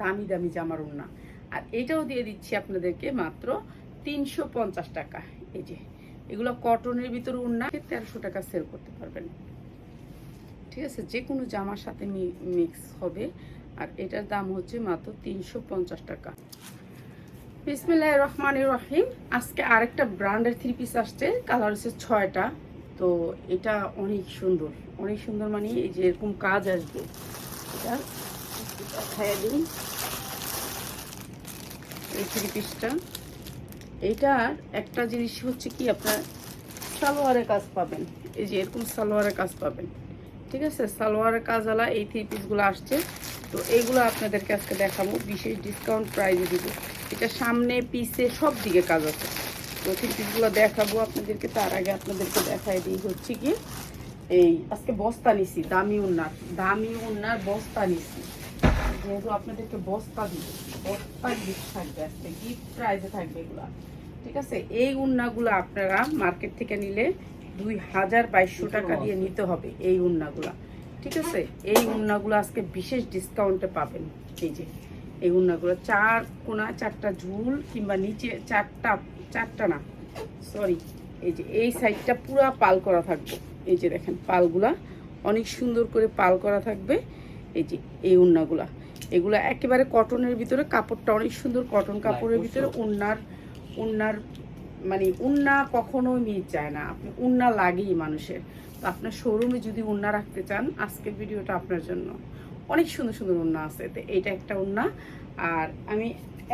দামি দামি জামার উন্না আর এটাও দিয়ে দিচ্ছি আপনাদেরকে মাত্র তিনশো পঞ্চাশ টাকা। এই যে, এগুলো কটনের ভিতরে উন্না তেরোশো টাকা সেল করতে পারবেন। ঠিক আছে যে কোনো জামার সাথে মিক্স হবে। আর এটার দাম হচ্ছে মাত্র তিনশো পঞ্চাশ টাকা। বিসমিল্লাহ রহমান রহিম। আজকে আরেকটা ব্র্যান্ডের থ্রি পিস আসছে, কালার হচ্ছে ছয়টা। তো এটা অনেক সুন্দর অনেক সুন্দর মানে এই যে এরকম কাজ আসবে। এটা এইটার একটা জিনিস হচ্ছে কি, আপনার সালোয়ারের কাজ পাবেন। এই যে এরকম সালোয়ারের কাজ পাবেন। ঠিক আছে? সালোয়ারের কাজওয়ালা এই থ্রি পিসগুলো আসছে। তো এইগুলো আপনাদেরকে আজকে দেখাবো। বিশেষ ডিসকাউন্ট প্রাইজে দিব। এটা সামনে, পিছে সব দিকে কাজ আছে। তো থ্রি পিসগুলো দেখাবো আপনাদেরকে। তার আগে আপনাদেরকে দেখাই দিই হচ্ছে কি, এই আজকে বস্তা নিছি, দামি উন্নার। দামি উন্নার, বস্তা নিছি। যেহেতু আপনাদেরকে বস্তা দিব বস্তা গিফট থাকবে আজকে গিফট প্রাইজে থাকবে এগুলা। ঠিক আছে? এই উন্নাগুলো আপনারা মার্কেট থেকে নিলে দুই হাজার বাইশশো টাকা দিয়ে নিতে হবে এই উন্নাগুলা। ঠিক আছে? এই উন্নাগুলো আজকে বিশেষ ডিসকাউন্টে পাবেন। এই যে এই উন্নাগুলো চার কোনা চারটা ঝুল কিংবা নিচে চারটা চারটা না সরি এই যে এই সাইডটা পুরা পাল করা থাকবে। এই যে দেখেন পালগুলা অনেক সুন্দর করে পাল করা থাকবে। এই যে এই উন্নাগুলা। এগুলো একেবারে কটনের ভিতরে কাপড়টা অনেক সুন্দর কটন কাপড়ের ভিতরে। উন্নার উন্নার মানে উন্না কখনোই মিট যায় না। আপনি উন্না লাগেই মানুষের। তো আপনার শোরুমে যদি উন্না রাখতে চান আজকের ভিডিওটা আপনার জন্য। অনেক সুন্দর সুন্দর উন্না আছে। তো এইটা একটা উন্না। আর আমি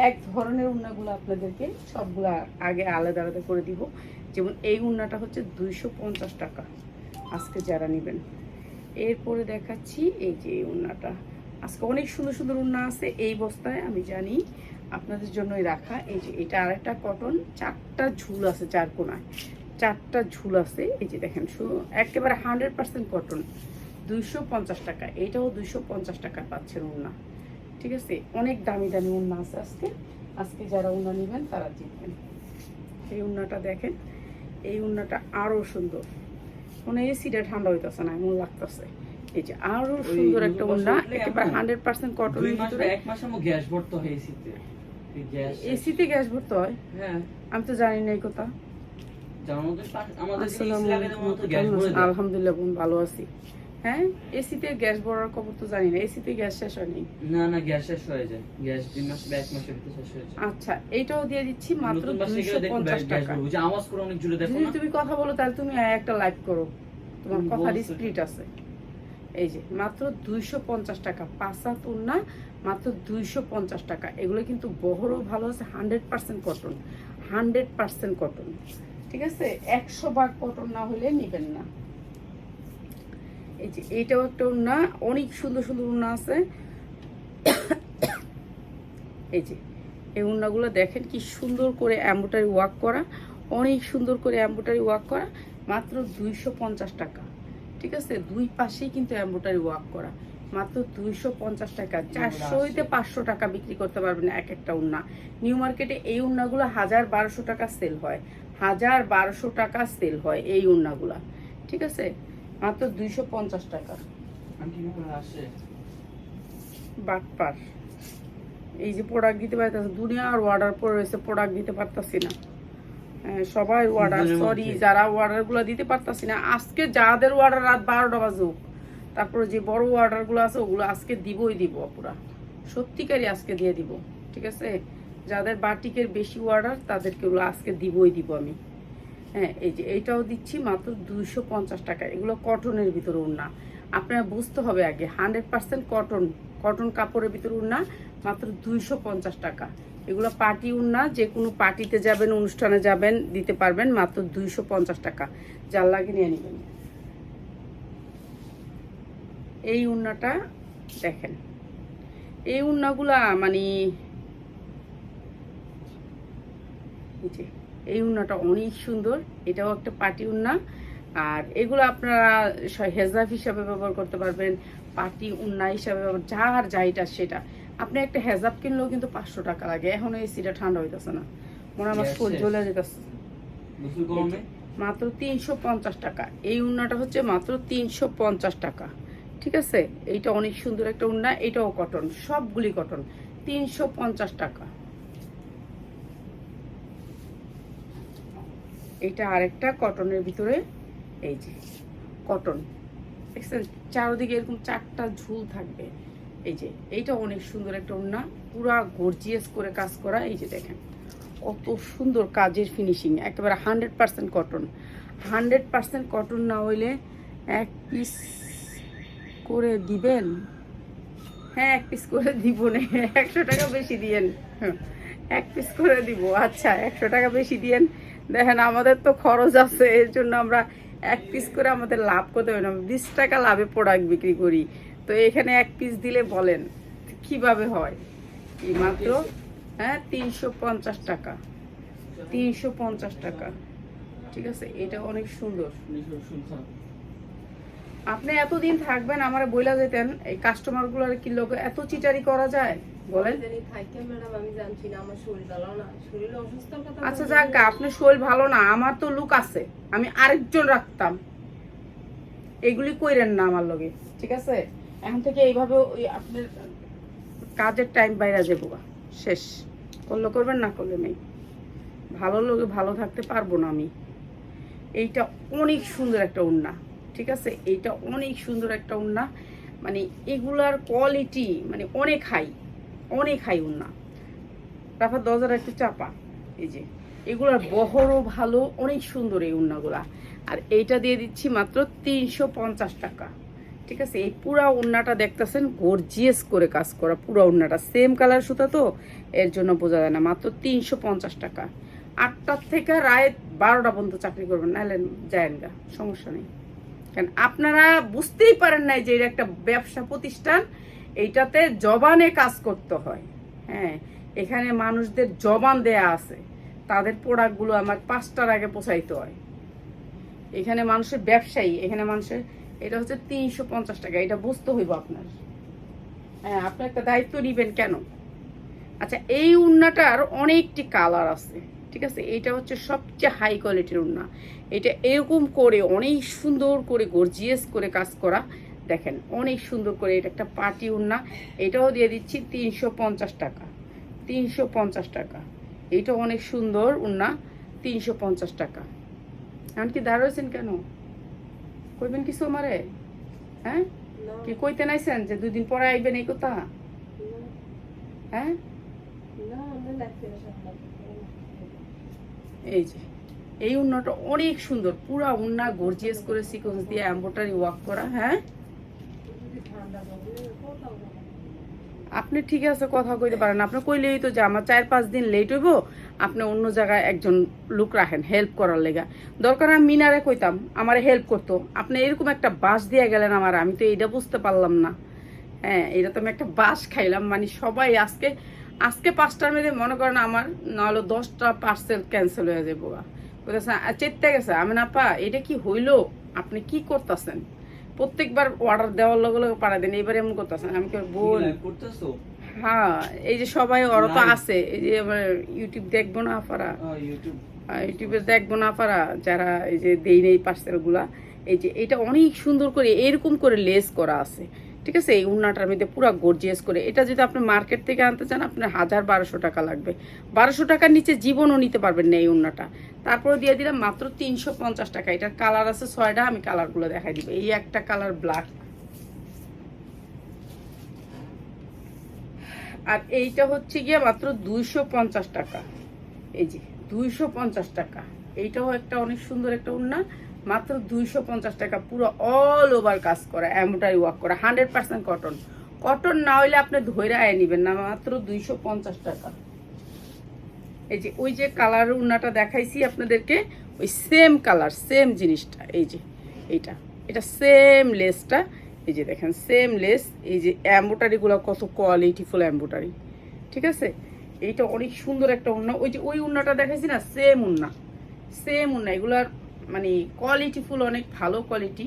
এক ধরনের উন্নাগুলো আপনাদেরকে সবগুলো আগে আলাদা আলাদা করে দিব। যেমন এই উন্নাটা হচ্ছে দুইশো পঞ্চাশ টাকা। আজকে যারা নেবেন। এরপরে দেখাচ্ছি এই যে এই উন্নাটা। আজকে অনেক সুন্দর সুন্দর উন্না আছে, এই বস্তায় আমি জানি আপনাদের জন্যই রাখা। এই যে এটা আরেকটা কটন চারটা ঝুল আছে চার কোনায়। চারটা ঝুল আছে, এই যে দেখেন একেবারে হান্ড্রেড পার্সেন্ট কটন দুইশো পঞ্চাশ টাকা। এইটাও দুইশো পঞ্চাশ টাকা পাচ্ছেন উন্না। ঠিক আছে? অনেক দামি দামি উন্না আছে আজকে। আজকে যারা উন্না নেবেন তারা জিতবেন। এই উন্নাটা দেখেন, এই উন্নাটা আরও সুন্দর। মনে এসিটা ঠান্ডা হইতেছে না, এমন লাগতেছে। এই যে আরও সুন্দর একটা একেবারে হান্ড্রেড পার্সেন্ট দুই কটনের ভিতরে। এক মাসের মধ্যে গ্যাস ভরতে হয় এসিতে গ্যাস এসিতে গ্যাস ভরতে হয়? হ্যাঁ। আমি তো জানি না এই কথা। আলহামদুলিল্লাহ ভালো আছি। হ্যাঁ? এসিতে গ্যাস ভরার খবর তো জানি না। এসিতে গ্যাস শেষ হয়নি। না না গ্যাস শেষ হয়ে যায়। গ্যাস দুই মাস এক মাসের ভিতরে শেষ হয়ে যায়। আচ্ছা এইটাও দিয়ে দিচ্ছি মাত্র নতুন বাসায় দুইশো গেলে দেখো পঞ্চাশ গ্যাস টাকা। ভরবো। যে আওয়াজ করে অনেক দেখো না। তুমি কথা বলো তাহলে তুমি একটা লাইভ করো। তোমার কথার স্পিড আছে। এই যে, মাত্র দুইশো পঞ্চাশ টাকা পাঁচা তুলনা মাত্র দুইশো পঞ্চাশ টাকা। এগুলো কিন্তু বহরও ভালো আছে, hundred percent cotton, hundred percent cotton. ঠিক আছে? একশো ভাগ কটন না হলে নেবেন না। এই যে, এইটাও একটা উন্না অনেক সুন্দর সুন্দর উন্না আছে। এই যে, এই উন্নাগুলো দেখেন কি সুন্দর করে অ্যাম্বোটারি ওয়ার্ক করা, অনেক সুন্দর করে অ্যাম্বোটারি ওয়ার্ক করা, মাত্র দুইশো পঞ্চাশ টাকা। ঠিক আছে? দুই পাশেই কিন্তু অ্যাম্বোটারি ওয়ার্ক করা। মাত্র দুইশো পঞ্চাশ টাকা। চারশো হইতে পাঁচশো টাকা বিক্রি করতে পারবেন এক একটা উন্না। নিউ মার্কেটে এই উন্নাগুলো হাজার বারোশো টাকা সেল হয়। হাজার বারোশো টাকা সেল হয় এই উন্নাগুলা। ঠিক আছে? মাত্র দুইশো পঞ্চাশ টাকা। বাটপার। এই যে প্রোডাক্ট দিতে পারতেছে দুনিয়ার অর্ডার পড়ে রয়েছে প্রোডাক্ট দিতে পারতাছি না। সবাই অর্ডার সরি। যারা অর্ডারগুলো দিতে পারতাছি না আজকে যাদের অর্ডার রাত বারোটা বাজুক তারপরে যে বড় অর্ডারগুলো আছে ওগুলো আজকে দিবই দিব পুরা সত্যিকারই আজকে দিয়ে দিব ঠিক আছে? যাদের বাটিকের বেশি অর্ডার তাদেরকে ওগুলো আজকে দিবই দিব আমি। হ্যাঁ এই যে এইটাও দিচ্ছি মাত্র দুইশো পঞ্চাশ টাকা এগুলো কটনের ভিতরে উন্না আপনারা বুঝতে হবে আগে হান্ড্রেড পার্সেন্ট কটন কটন কাপড়ের ভিতরে উন্না মাত্র দুইশো পঞ্চাশ টাকা। এগুলো পার্টি উন্না যে কোনো পার্টিতে যাবেন, অনুষ্ঠানে যাবেন, দিতে পারবেন মাত্র দুইশো পঞ্চাশ টাকা। যার লাগে নিয়ে নেবেন। এই উন্নাটা দেখেন। এই উন্নাগুলা মানে এই উন্নাটা অনেক সুন্দর। এটাও একটা পার্টি উন্না আর এগুলো আপনারা হেজাব হিসাবে ব্যবহার করতে পারবেন। পার্টি উন্না হিসাবে যার যাইটা সেটা। আপনি একটা হেজাব কিনলেও কিন্তু পাঁচশো টাকা লাগে। এখন এসিটা ঠান্ডা হইতেছে না। মনে আমার শরীর জ্বলে যেতেছে। মাত্র তিনশো পঞ্চাশ টাকা। এই উন্নাটা হচ্ছে মাত্র তিনশো পঞ্চাশ টাকা। ঠিক আছে? এইটা অনেক সুন্দর একটা উন্না এটাও কটন সবগুলি কটন তিনশো পঞ্চাশ টাকা। এটা আরেকটা কটনের ভিতরে। এই যে কটন দেখছেন? চারদিকে এরকম চারটা ঝুল থাকবে। এই যে, এইটা অনেক সুন্দর একটা ওড়না পুরা গর্জিয়াস করে কাজ করা, এই যে দেখেন। কত সুন্দর কাজের ফিনিশিং একেবারে hundred percent cotton hundred percent cotton না হইলে এক পিস করে দিবেন? হ্যাঁ এক পিস করে দিব না। একশো টাকা বেশি দিয়েন। এক পিস করে দিব। আচ্ছা একশো টাকা বেশি দিয়েন। দেখেন, আমাদের তো খরচ আছে, এর জন্য আমরা এক পিস করে আমাদের লাভ করতে হবে না। বিশ টাকা লাভে প্রোডাক্ট বিক্রি করি। তো এখানে এক পিস দিলে বলেন, কীভাবে হয়? কি মাত্র হ্যাঁ তিনশো পঞ্চাশ টাকা। তিনশো পঞ্চাশ টাকা। ঠিক আছে? এটা অনেক সুন্দর। আপনি এতদিন থাকবেন, আমার বইলা যেতেন এই কাস্টমারগুলোর কি লোক এত চিটারি করা যায়? আচ্ছা যাক আপনার শরীর ভালো না আমার তো লুক আছে আমি আরেকজন রাখতাম। এগুলি কইরেন না আমার লগে ঠিক আছে? এখন থেকে এইভাবে ওই আপনার কাজের টাইম বাইরে যাব। শেষ। করলে করবেন না করলে নেই। ভালো লোকে ভালো থাকতে পারব না আমি। এইটা অনেক সুন্দর একটা উন্না ঠিক আছে? এইটা অনেক সুন্দর একটা উন্না মানে এগুলার কোয়ালিটি মানে অনেক হাই অনেক হাই উন্না। তারপর দরজাটা একটু চাপা। এই যে, এগুলার বহরও ভালো, অনেক সুন্দর এই উন্নাগুলা। আর এইটা দিয়ে দিচ্ছি মাত্র তিনশো পঞ্চাশ টাকা। ঠিক আছে? এই পুরা উন্নাটা দেখতেছেন গর্জিয়াস করে কাজ করা পুরা উন্নাটা। সেম কালার সুতা তো, এর জন্য বোঝা যায় না। মাত্র তিনশো পঞ্চাশ টাকা। আটটার থেকে রায় বারোটা পর্যন্ত চাকরি করবেন, নাহলে যায়েন গা সমস্যা নেই। কারণ আপনারা বুঝতেই পারেন নাই যে এটা একটা ব্যবসা প্রতিষ্ঠান এইটাতে জবানে কাজ করতে হয়। হ্যাঁ এখানে মানুষদের জবান দেয়া আছে। তাদের প্রোডাক্টগুলো আমার পাঁচটার আগে পৌঁছাইতে হয়। এখানে মানুষের ব্যবসায়ী, এখানে মানুষের, এটা হচ্ছে তিনশো পঞ্চাশ টাকা, এটা বুঝতে হইব আপনার। হ্যাঁ আপনি একটা দায়িত্ব নিবেন কেন? আচ্ছা এই উন্নাটার অনেকটি কালার আছে, ঠিক আছে? এটা হচ্ছে সবচেয়ে হাই কোয়ালিটির উন্না। এটা এরকম করে, অনেক সুন্দর করে গর্জিয়াস করে কাজ করা দেখেন অনেক সুন্দর করে এটা একটা পার্টি উন্না এটাও দিয়ে দিচ্ছি তিনশো পঞ্চাশ টাকা তিনশো পঞ্চাশ টাকা। এইটা অনেক সুন্দর উন্না তিনশো পঞ্চাশ টাকা। এমনকি দাঁড়াইছেন কেন? কইবেন কিছু আমারে? হ্যাঁ? কি কইতে নাইছেন যে দুই দিন পরে আইবেন এই কথা? হ্যাঁ? এই যে এই উন্নাটা অনেক সুন্দর পুরা উন্না গর্জিয়াস করে সিকোয়েন্স দিয়ে এম্বোটারি ওয়ার্ক করা হ্যাঁ যদি ঠান্ডা জমে, কোথাও যাব না। আপনি ঠিক আছে, কথা কইতে পারেন। আপনি কইলেই তো যে আমার চার পাঁচ দিন লেট হইব, আপনি অন্য জায়গায় একজন লোক রাখেন হেল্প করার লেগা। দরকার আমি মিনারে কইতাম, আমার হেল্প করতো। আপনি এরকম একটা বাস দিয়ে গেলেন আমার, আমি তো এইটা বুঝতে পারলাম না। হ্যাঁ এটা তো আমি একটা বাস খাইলাম মানে সবাই আজকে আজকে পাঁচটার মধ্যে মনে করেন আমার নাহলে দশটা পার্সেল ক্যান্সেল হয়ে যাব চেতে গেছে? আমি, না পা এটা কি হইল? আপনি কি করতেছেন? প্রত্যেকবার অর্ডার দেওয়ার লগে লগে পাড়া দেন এবার এমন করতেছেন আমি কি বল? হ্যাঁ এই যে সবাই ওরা তো আছে এই যে আমার ইউটিউব দেখব না আপারা ইউটিউব ইউটিউবে দেখব না আপারা যারা এই যে দেই নেই পার্সেলগুলা এই যে এটা অনেক সুন্দর করে এরকম করে লেস করা আছে। ঠিক আছে? এই উন্নাটার মধ্যে পুরো গর্জিয়াস করে। এটা যদি আপনি মার্কেট থেকে আনতে চান, আপনার হাজার বারোশো টাকা লাগবে। বারোশো টাকার নিচে জীবনও নিতে পারবেন না এই উন্নাটা। তারপরে দিয়ে দিলাম মাত্র তিনশো পঞ্চাশ টাকা। এটার কালার আছে ছয়টা, আমি কালারগুলো দেখাই দিব। এই একটা কালার ব্ল্যাক আর এইটা হচ্ছে গিয়ে মাত্র দুইশো পঞ্চাশ টাকা। এই যে, দুইশো পঞ্চাশ টাকা। এইটাও একটা অনেক সুন্দর একটা উন্না। মাত্র দুইশো পঞ্চাশ টাকা, পুরো অল ওভার কাজ করা এমব্রয়ডারি ওয়ার্ক করা হান্ড্রেড পার্সেন্ট কটন কটন না হইলে আপনি ধৈর্য আয় নিবেন না, মাত্র দুইশো পঞ্চাশ টাকা। এই যে, ওই যে কালার উন্নাটা দেখাইছি আপনাদেরকে, ওই সেম কালার সেম জিনিসটা, এই যে, এইটা। এটা সেম লেসটা এই যে দেখেন সেম লেস এই যে এম্বোটারিগুলো কত কোয়ালিটিফুল এম্বোটারি ঠিক আছে? এইটা অনেক সুন্দর একটা উন্না। ওই যে, ওই উন্নাটা দেখাইছি না সেম উন্না। সেম উন্না এগুলার মানে কোয়ালিটিফুল অনেক ভালো কোয়ালিটি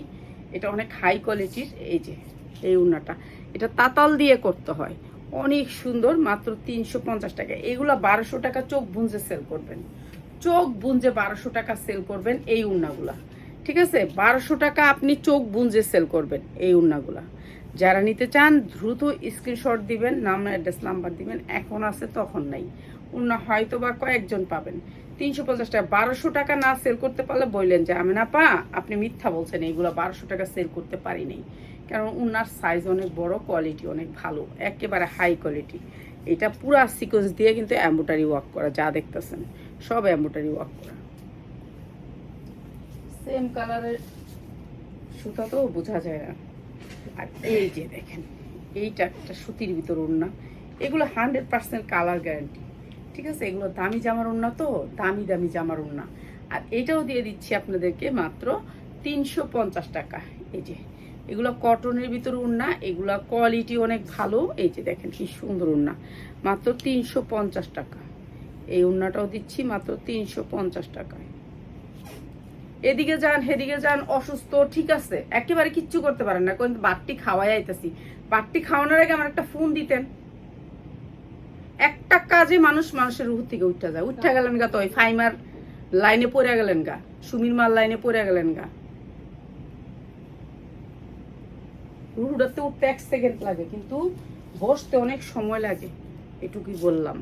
এটা অনেক হাই কোয়ালিটির এই যে, এই উন্নাটা। এটা তাতাল দিয়ে করতে হয়। অনেক সুন্দর, মাত্র তিনশো পঞ্চাশ টাকা। এগুলা বারোশো টাকা চোখ বুঞ্জে সেল করবেন। চোখ বুঞ্জে বারোশো টাকা সেল করবেন এই উন্নাগুলা। ঠিক আছে? বারোশো টাকা আপনি চোখ বুঞ্জে সেল করবেন এই উন্নাগুলা। যারা নিতে চান, দ্রুত স্ক্রিনশট দিবেন, নাম অ্যাড্রেস নাম্বার দিবেন। এখন আছে, তখন নাই। অন্য হয়তো বা কয়েকজন পাবেন। তিনশো পঞ্চাশ টাকা। বারোশো টাকা না সেল করতে পারলে বললেন যে, আমি না পা, আপনি মিথ্যা বলছেন। এইগুলো বারোশো টাকা সেল করতে পারি নাই। কারণ উনার সাইজ অনেক বড় কোয়ালিটি অনেক ভালো, একেবারে হাই কোয়ালিটি এটা পুরা সিকোয়েন্স দিয়ে কিন্তু অ্যাম্বোটারি ওয়ার্ক করা, যা দেখতেছেন, সব অ্যাম্বোটারি ওয়ার্ক করা। সেম কালারের সুতা তো বোঝা যায় না। আর এই যে দেখেন, এইটা একটা সুতির ভিতর ওড়না। এগুলো হান্ড্রেড পার্সেন্ট কালার গ্যারান্টি ঠিক আছে? এগুলো দামি জামার ওড়না তো, দামি দামি জামার ওড়না। আর এটাও দিয়ে দিচ্ছি আপনাদেরকে মাত্র তিনশো পঞ্চাশ টাকা। এই যে, এগুলো কটনের ভিতর উন্না এগুলা কোয়ালিটি অনেক ভালো। এই যে দেখেন কি সুন্দর উন্না মাত্র তিনশো পঞ্চাশ টাকা। এই উন্নাটাও দিচ্ছি মাত্র তিনশো পঞ্চাশ টাকায় এদিকে যান হেদিকে যান, অসুস্থ, ঠিক আছে? একেবারে কিচ্ছু করতে পারেন না। কিন্তু বাটটি খাওয়াই আইতেছি। বাটটি খাওয়ানোর আগে আমার একটা ফোন দিতেন। একটা কাজে মানুষ মানুষের রুহ থেকে উঠতে যায়। উঠতে গেলেন গা তো ফাইমার লাইনে পড়ে গেলেন গা, সুমির মাল লাইনে পড়ে গেলেন গা। রুহুটাতে উঠতে এক সেকেন্ড লাগে, কিন্তু বসতে অনেক সময় লাগে, এটুকুই বললাম।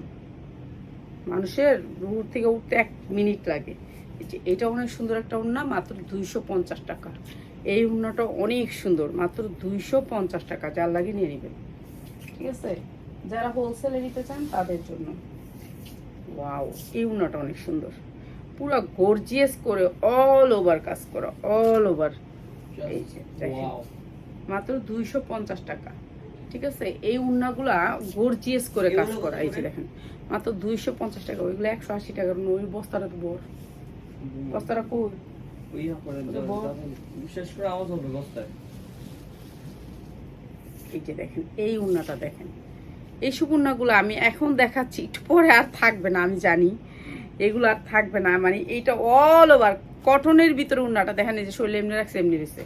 মানুষের রুহুর থেকে উঠতে এক মিনিট লাগে। এটা অনেক সুন্দর একটা উন্না, মাত্র দুইশো পঞ্চাশ টাকা। এই উন্নাটা অনেক সুন্দর, মাত্র দুইশো পঞ্চাশ টাকা, যার লাগে নিয়ে নেবেন। ঠিক আছে? যারা হোলসেলে নিতে চান তাদের জন্য। ওয়াও এই উন্নাটা অনেক সুন্দর। পুরো গর্জিয়াস করে অল ওভার কাজ করা অল ওভার এই যে দেখেন. মাত্র দুইশো পঞ্চাশ টাকা। ঠিক আছে? এই উন্নাগুলা গর্জিয়াস করে কাজ করা এই যে দেখেন। মাত্র দুইশো পঞ্চাশ টাকা ওইগুলো একশো আশি টাকার ওই বস্তাটা তো বড়। বস্তাটা কই। বিশেষ করে আওয়াজ হবে বস্তায়। এই যে দেখেন এই উন্নাটা দেখেন। এইসব উন্নাগুলো আমি এখন দেখাচ্ছি, একটু পরে আর থাকবে না, আমি জানি। এগুলো আর থাকবে না মানে এইটা অল ওভার কটনের ভিতরে উন্নাটা দেখেন এই যে শরীর এমনি রাখছে এমনি দিচ্ছে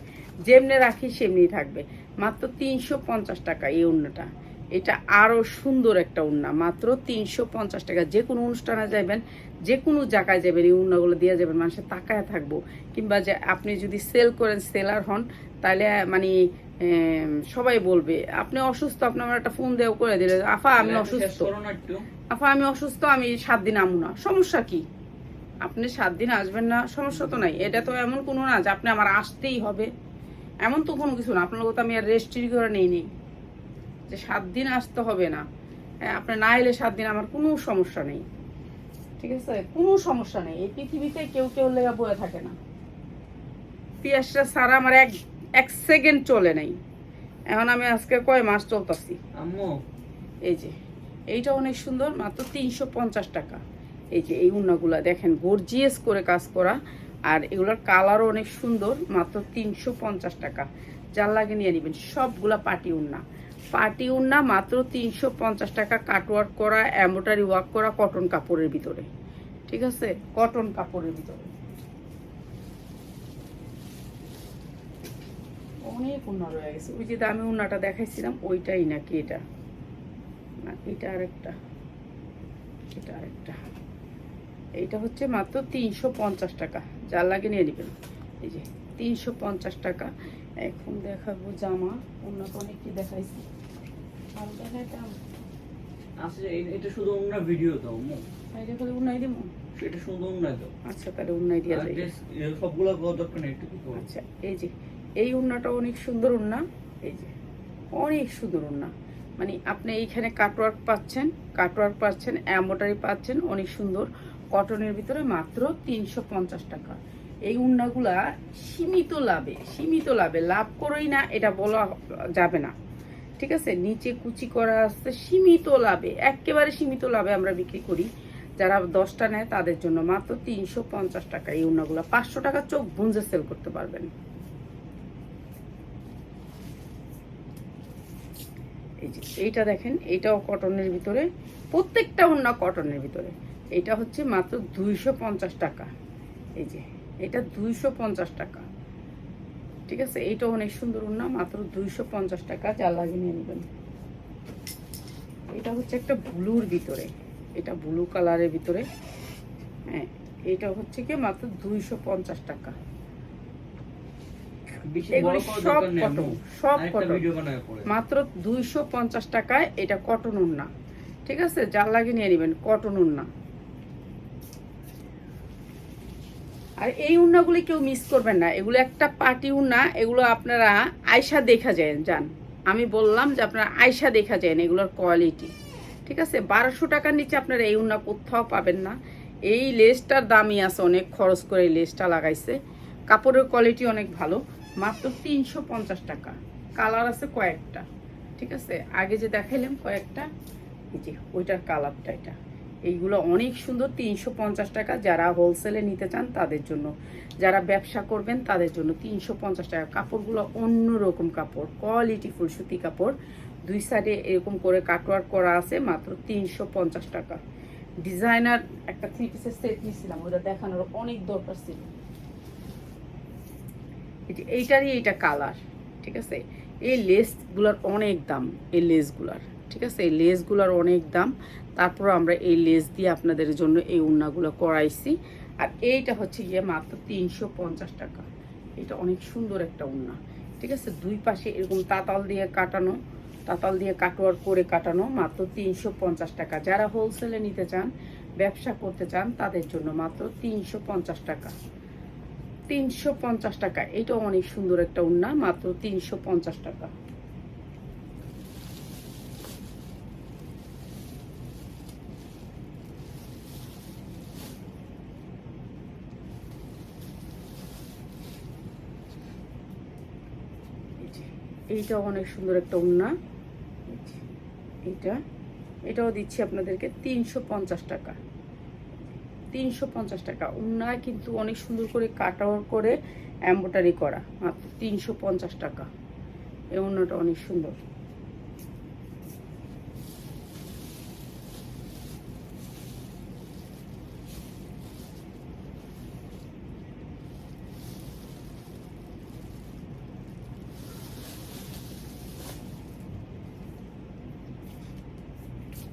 যেমনি রাখি, সেমনি থাকবে। মাত্র তিনশো পঞ্চাশ টাকা এই উন্নাটা। এটা আরও সুন্দর একটা উন্না, মাত্র তিনশো পঞ্চাশ টাকা। যে কোনো অনুষ্ঠানে যাবেন যে কোনো জায়গায় যাবেন এই উন্নাগুলো দিয়ে যাবেন, মানুষের তাকায় থাকব। কিংবা যে আপনি যদি সেল করেন সেলার হন, তাহলে মানে সবাই বলবে আপনি অসুস্থ আপনি আমার একটা ফোন দেও করে দিলে। আফা আমি অসুস্থ। না একটু। আফা আমি অসুস্থ আমি সাত দিন আমু না। সমস্যা কি? আপনি সাত দিন আসবেন না সমস্যা তো নাই। এটা তো এমন কোনো না যে আপনি আমার আসতেই হবে। এমন তো কোনো কিছু না। আপনার তো আমি আর রেস্ট্রি করে নেই নেই। যে সাত দিন আসতে হবে না। হ্যাঁ আপনি না এলে সাত দিন আমার কোনো সমস্যা নেই। ঠিক আছে? কোনো সমস্যা নেই। এই পৃথিবীতে কেউ কেউ লেগা বয়ে থাকে না। পিয়াসটা সারা আমার এক এক সেকেন্ড চলে নাই। এখন আমি আজকে কয় মাস চলতেছি? আম্মু। এই যে এইটা অনেক সুন্দর মাত্র তিনশো পঞ্চাশ টাকা। এই যে এই উন্নাগুলা দেখেন গর্জিয়াস করে কাজ করা আর এগুলোর কালারও অনেক সুন্দর মাত্র তিনশো পঞ্চাশ টাকা। যার লাগে নিয়ে নেবেন সবগুলা পাটি উন্না। পাটি উন্না মাত্র তিনশো পঞ্চাশ টাকা কাটওয়ার্ক করা এম্বোটারি ওয়ার্ক করা কটন কাপড়ের ভিতরে। ঠিক আছে? কটন কাপড়ের ভিতরে। অনেক উন্না রয়ে গেছে। ওই যে দামি উন্নাটা দেখাইছিলাম ওইটাই নাকি এটা? না এটা আরেকটা। এটা আরেকটা। এইটা হচ্ছে মাত্র তিনশো পঞ্চাশ টাকা। যার লাগে নিয়ে নেবেন। এই যে তিনশো পঞ্চাশ টাকা। এখন দেখাবো জামা। অন্য অনেক কি দেখাইছি আর দেখাইতাম আসলে এটা শুধু ওনার ভিডিও এটা উন্নাই দিব? এটা শুধু তো আচ্ছা তাহলে উন্নাই দিয়ে সবগুলো করার দরকার নেই আচ্ছা এই যে এই উন্নাটা অনেক সুন্দর উন্না। এই যে, অনেক সুন্দর উন্না। মানে আপনি এইখানে কাটওয়ার্ক পাচ্ছেন কাটওয়ার্ক পাচ্ছেন অ্যাম্বোটারি পাচ্ছেন, অনেক সুন্দর। কটনের ভিতরে মাত্র তিনশো পঞ্চাশ টাকা। এই উন্নাগুলা সীমিত লাভে সীমিত লাভে। লাভ করেই না, এটা বলা যাবে না। ঠিক আছে? নিচে কুচি করা আছে, সীমিত লাভে। একেবারে সীমিত লাভে আমরা বিক্রি করি। যারা দশটা নেয়, তাদের জন্য মাত্র তিনশো পঞ্চাশ টাকা এই উন্নাগুলা। পাঁচশো টাকা চোখ বুঞ্জে সেল করতে পারবেন। এই যে, এইটা দেখেন এইটাও কটনের ভিতরে, প্রত্যেকটা উন্না কটনের ভিতরে। এটা হচ্ছে মাত্র দুইশো পঞ্চাশ টাকা। এই যে, এটা দুইশো পঞ্চাশ টাকা। ঠিক আছে? এইটা অনেক সুন্দর উন্না মাত্র দুইশো পঞ্চাশ টাকা। যা লাগে নিয়ে নেবেন। এটা হচ্ছে একটা ব্লুর ভিতরে। এটা ব্লু কালারের ভিতরে। হ্যাঁ এটা হচ্ছে কি মাত্র দুইশো পঞ্চাশ টাকা। এগুলি সব কটন। সব কটন মাত্র দুইশো পঞ্চাশ টাকায় এটা কটন উন্না। ঠিক আছে? যার লাগে নিয়ে নেবেন কটন উন্না। আর এই উন্নাগুলি কেউ মিস করবেন না। এগুলো একটা পার্টি উন্না এগুলো আপনারা আয়সা দেখা যায় যান। আমি বললাম যে আপনারা আয়সা দেখা যায় এগুলোর কোয়ালিটি ঠিক আছে? বারোশো টাকার নিচে আপনারা এই উন্না কোথাও পাবেন না। এই লেসটার দামই আছে অনেক খরচ করে এই লেসটা লাগাইছে। কাপড়ের কোয়ালিটি অনেক ভালো। মাত্র তিনশো পঞ্চাশ টাকা। কালার আছে কয়েকটা, ঠিক আছে? আগে যে দেখাইলাম কয়েকটা যে ওইটার কালারটা এটা। এইগুলো অনেক সুন্দর, তিনশো পঞ্চাশ টাকা যারা হোলসেলে নিতে চান তাদের জন্য। যারা ব্যবসা করবেন তাদের জন্য তিনশো পঞ্চাশ টাকা। কাপড়গুলো অন্যরকম কাপড় কোয়ালিটি ফুল সুতি কাপড়। দুই সাইডে এরকম করে কাটওয়ার্ক করা আছে, মাত্র তিনশো পঞ্চাশ টাকা। ডিজাইনার একটা থ্রি পিসের সেট নিয়েছিলাম ওটা দেখানোর অনেক দরকার ছিল। এই এইটারই এইটা কালার ঠিক আছে? এই লেসগুলোর অনেক দাম, এই লেসগুলার ঠিক আছে? এই লেসগুলোর অনেক দাম। তারপর আমরা এই লেস দিয়ে আপনাদের জন্য এই উন্নাগুলো করাইছি। আর এইটা হচ্ছে গিয়ে মাত্র তিনশো পঞ্চাশ টাকা। এটা অনেক সুন্দর একটা উন্না, ঠিক আছে? দুই পাশে এরকম তাতাল দিয়ে কাটানো, তাতাল দিয়ে কাটোয়ার করে কাটানো মাত্র তিনশো পঞ্চাশ টাকা। যারা হোলসেলে নিতে চান, ব্যবসা করতে চান, তাদের জন্য মাত্র তিনশো পঞ্চাশ টাকা। তিনশো পঞ্চাশ টাকা। এটা অনেক সুন্দর একটা উন্না মাত্র তিনশো পঞ্চাশ টাকা। এইটা অনেক সুন্দর একটা উন্না। এটা এটাও দিচ্ছি আপনাদেরকে তিনশো পঞ্চাশ টাকা। তিনশো পঞ্চাশ টাকা। উন্না কিন্তু অনেক সুন্দর করে কাট করে এম্বোটারি করা, মাত্র তিনশো পঞ্চাশ টাকা। এই উন্নাটা অনেক সুন্দর।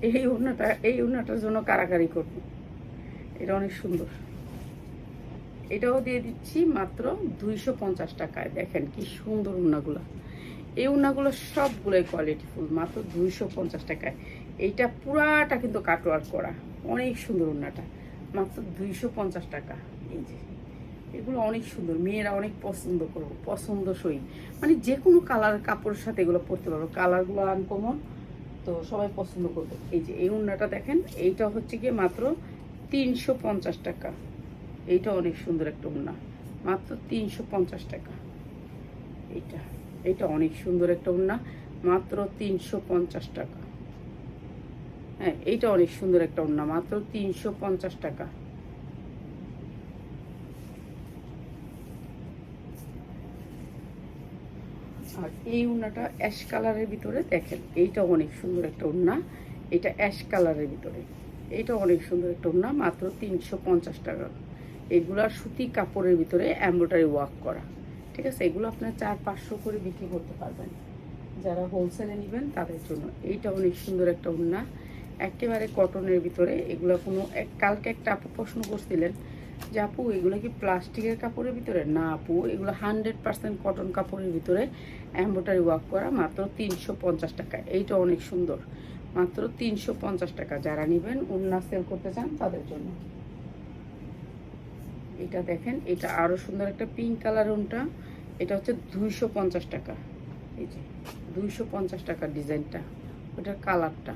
এই উন্নাটা, এই উন্নাটার জন্য কারাকারি করব। এটা অনেক সুন্দর। এটাও দিয়ে দিচ্ছি মাত্র দুইশো পঞ্চাশ টাকায়। দেখেন কি সুন্দর উন্নাগুলো এই উন্নাগুলো সবগুলোই কোয়ালিটি ফুল, মাত্র দুইশো পঞ্চাশ টাকায়। এইটা পুরাটা কিন্তু কাটওয়ার্ক করা। অনেক সুন্দর উন্নাটা মাত্র দুইশো পঞ্চাশ টাকা। এই যে, এগুলো অনেক সুন্দর। মেয়েরা অনেক পছন্দ করব পছন্দসই। মানে যে কোনো কালার, কাপড়ের সাথে এগুলো পরতে পারব কালারগুলো আনকমন তো সবাই পছন্দ করবে। এই যে, এই উন্নাটা দেখেন, এইটা হচ্ছে গিয়ে মাত্র তিনশো পঞ্চাশ টাকা। এইটা অনেক সুন্দর একটা উন্না মাত্র তিনশো পঞ্চাশ টাকা। এইটা এইটা অনেক সুন্দর একটা উন্না মাত্র তিনশো পঞ্চাশ টাকা। হ্যাঁ এইটা অনেক সুন্দর একটা উন্না মাত্র তিনশো পঞ্চাশ টাকা। আর এই উন্নাটা অ্যাশ কালারের ভিতরে দেখেন, এইটা অনেক সুন্দর একটা উন্না এটা অ্যাশ কালারের ভিতরে। এটা অনেক সুন্দর একটা উন্না মাত্র তিনশো পঞ্চাশ টাকা। এগুলার সুতি কাপড়ের ভিতরে এমব্রয়ডারি ওয়ার্ক করা। ঠিক আছে, এগুলো আপনার চার, পাঁচশো করে বিক্রি করতে পারবেন। যারা হোলসেলে নেবেন, তাদের জন্য। এইটা অনেক সুন্দর একটা উন্না একেবারে কটনের ভিতরে এগুলো কোনো এক কালকে একটা আপু প্রশ্ন করছিলেন যে, আপু, এগুলো কি প্লাস্টিকের কাপড়ের ভিতরে? না, আপু, এগুলো হান্ড্রেড পার্সেন্ট কটন কাপড়ের ভিতরে এম্ব্রয়ডারি ওয়ার্ক করা, মাত্র তিনশো পঞ্চাশ টাকা। এইটা অনেক সুন্দর। মাত্র তিনশো পঞ্চাশ টাকা। যারা নেবেন উন্না সেল করতে চান, তাদের জন্য। এটা দেখেন, এটা আরও সুন্দর একটা পিঙ্ক কালার উনটা এটা হচ্ছে দুইশো পঞ্চাশ টাকা। এই যে, দুইশো পঞ্চাশ টাকার ডিজাইনটা ওটার কালারটা।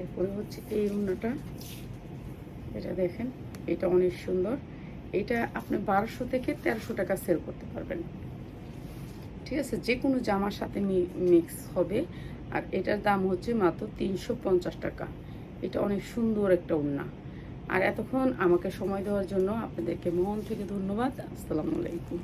এরপরে হচ্ছে এই উন্নাটা এটা দেখেন, এটা অনেক সুন্দর। এটা আপনি বারোশো থেকে তেরোশো টাকা সেল করতে পারবেন। ঠিক আছে? যে কোনো জামার সাথে মিক্স হবে। আর এটার দাম হচ্ছে মাত্র তিনশো পঞ্চাশ টাকা। এটা অনেক সুন্দর একটা উন্না আর এতক্ষণ আমাকে সময় দেওয়ার জন্য আপনাদেরকে মন থেকে ধন্যবাদ। আসসালামু আলাইকুম।